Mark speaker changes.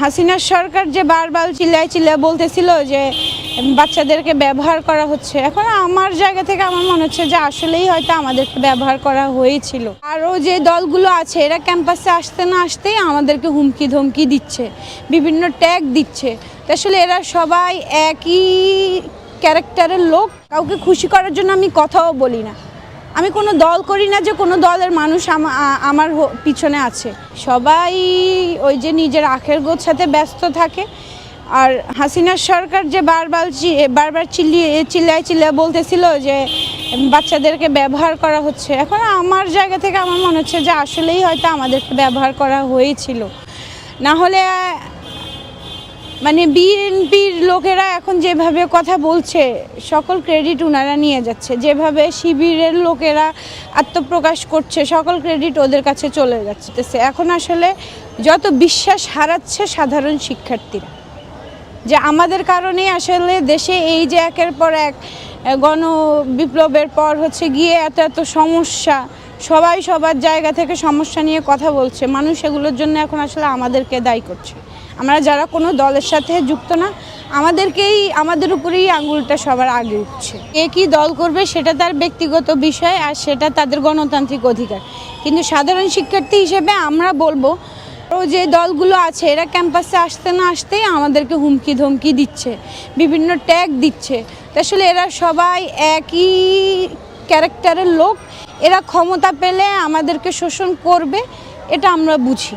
Speaker 1: হাসিনা সরকার যে বারবার চিল্লায় চিল্লায় বলতেছিল যে বাচ্চাদেরকে ব্যবহার করা হচ্ছে, এখন আমার জায়গা থেকে আমার মনে হচ্ছে যে আসলেই হয়তো আমাদেরকে ব্যবহার করা হয়েছিল। আরও যে দলগুলো আছে, এরা ক্যাম্পাসে আসতে না আসতেই আমাদেরকে হুমকি ধমকি দিচ্ছে, বিভিন্ন ট্যাগ দিচ্ছে। তো আসলে এরা সবাই একই ক্যারেক্টারের লোক, কাউকে খুশি করার জন্য আমি কথাও বলি না। আমি কোনো দল করি না যে কোনো দলের মানুষ আমার পিছনে আছে। সবাই ওই যে নিজের আখের গোছাতে ব্যস্ত থাকে। আর হাসিনা সরকার যে বারবার বারবার চিল্লিয়ে চিল্লায় চিল্লায় বলতেছিল যে বাচ্চাদেরকে ব্যবহার করা হচ্ছে। এখন আমার জায়গা থেকে আমার মনে হচ্ছে যে আসলেই হয়তো আমাদেরকে ব্যবহার করা হয়েছিল। না হলে মানে বিএনপির লোকেরা এখন যেভাবে কথা বলছে, সকল ক্রেডিট ওনারা নিয়ে যাচ্ছে। যেভাবে শিবিরের লোকেরা আত্মপ্রকাশ করছে, সকল ক্রেডিট ওদের কাছে চলে যাচ্ছে। এখন আসলে যত বিশ্বাস হারাচ্ছে সাধারণ শিক্ষার্থীরা। যে আমাদের কারণে আসলে দেশে এই যে একের পর এক গণ বিপ্লবের পর হচ্ছে গিয়ে এত এত সমস্যা, সবাই সবার জায়গা থেকে সমস্যা নিয়ে কথা বলছে। মানুষ এগুলোর জন্য এখন আসলে আমাদেরকে দায়ী করছে। আমরা যারা কোনো দলের সাথে যুক্ত না, আমাদেরকেই, আমাদের উপরেই আঙুলটা সবার আগে উঠছে। কে কী দল করবে সেটা তার ব্যক্তিগত বিষয় আর সেটা তাদের গণতান্ত্রিক অধিকার। কিন্তু সাধারণ শিক্ষার্থী হিসেবে আমরা বলব, ও যে দলগুলো আছে, এরা ক্যাম্পাসে আসতে না আসতেই আমাদেরকে হুমকি ধমকি দিচ্ছে, বিভিন্ন ট্যাগ দিচ্ছে। আসলে এরা সবাই একই ক্যারেক্টারের লোক, এরা ক্ষমতা পেলে আমাদেরকে শোষণ করবে, এটা আমরা বুঝি।